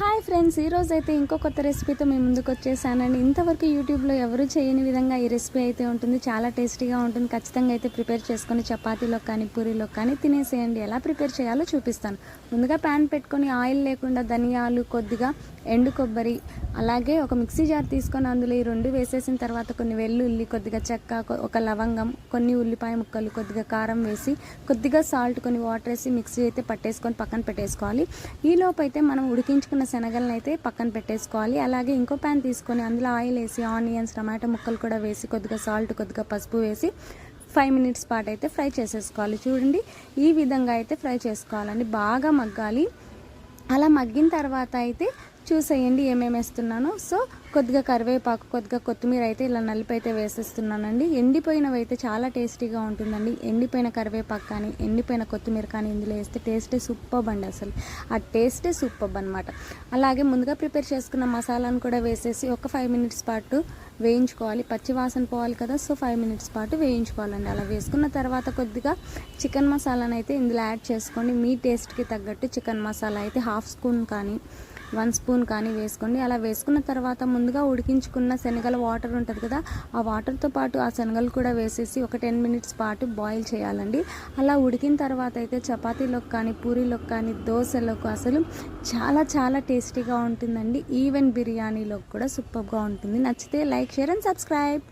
Hi friends ఈరోజు అయితే ఇంకో కొత్త రెసిపీతో మేము ముందుకు వచ్చేసానండి. ఇంతవరకు యూట్యూబ్లో ఎవరు చేయని విధంగా ఈ రెసిపీ అయితే ఉంటుంది. చాలా టేస్టీగా ఉంటుంది. ఖచ్చితంగా అయితే ప్రిపేర్ చేసుకొని చపాతీలో కానీ పూరీలో కానీ తినేసేయండి. ఎలా ప్రిపేర్ చేయాలో చూపిస్తాను. ముందుగా ప్యాన్ పెట్టుకొని ఆయిల్ లేకుండా ధనియాలు కొద్దిగా ఎండు కొబ్బరి అలాగే ఒక మిక్సీ జార్ తీసుకొని అందులో ఈ రెండు వేసేసిన తర్వాత కొన్ని వెల్లుల్లి కొద్దిగా చెక్క ఒక లవంగం కొన్ని ఉల్లిపాయ ముక్కలు కొద్దిగా కారం వేసి కొద్దిగా సాల్ట్ కొన్ని వాటర్ వేసి మిక్సీ అయితే పట్టేసుకొని పక్కన పెట్టేసుకోవాలి. ఈ అయితే మనం ఉడికించుకున్న శనగలను అయితే పక్కన పెట్టేసుకోవాలి. అలాగే ఇంకో ప్యాన్ తీసుకొని అందులో ఆయిల్ వేసి ఆనియన్స్ టమాటో ముక్కలు కూడా వేసి కొద్దిగా సాల్ట్ కొద్దిగా పసుపు వేసి ఫైవ్ మినిట్స్ పాటు అయితే ఫ్రై చేసేసుకోవాలి. చూడండి ఈ విధంగా అయితే ఫ్రై చేసుకోవాలండి. బాగా మగ్గాలి. అలా మగ్గిన తర్వాత అయితే చూసేయండి ఏమేమి వేస్తున్నానో. సో కొద్దిగా కరివేపాకు కొద్దిగా కొత్తిమీర అయితే ఇలా నలిపి అయితే వేసేస్తున్నానండి. ఎండిపోయినవి అయితే చాలా టేస్టీగా ఉంటుందండి. ఎండిపోయిన కరివేపాకు కానీ ఎండిపోయిన కొత్తిమీర కానీ ఇందులో వేస్తే టేస్టే సూపర్ అండి అసలు. ఆ టేస్టే సూపర్ అనమాట అలాగే ముందుగా ప్రిపేర్ చేసుకున్న మసాలాను కూడా వేసేసి ఒక ఫైవ్ మినిట్స్ పాటు వేయించుకోవాలి. పచ్చి వాసన పోవాలి కదా సో ఫైవ్ మినిట్స్ పాటు వేయించుకోవాలండి. అలా వేసుకున్న తర్వాత కొద్దిగా చికెన్ మసాలాను అయితే ఇందులో యాడ్ చేసుకోండి. మీ టేస్ట్కి తగ్గట్టు చికెన్ మసాలా అయితే హాఫ్ స్పూన్ కానీ వన్ స్పూన్ కానీ వేసుకోండి. అలా వేసుకున్న తర్వాత ముందుగా ఉడికించుకున్న శనగల వాటర్ ఉంటుంది కదా ఆ వాటర్తో పాటు ఆ శనగలు కూడా వేసేసి ఒక టెన్ మినిట్స్ పాటు బాయిల్ చేయాలండి. అలా ఉడికిన తర్వాత అయితే చపాతీలోకి కానీ పూరీలోకి కానీ దోశలోకి అసలు చాలా చాలా టేస్టీగా ఉంటుందండి. ఈవెన్ బిర్యానీలోకి కూడా సూపర్గా ఉంటుంది. నచ్చితే లైక్ షేర్ అండ్ సబ్స్క్రైబ్.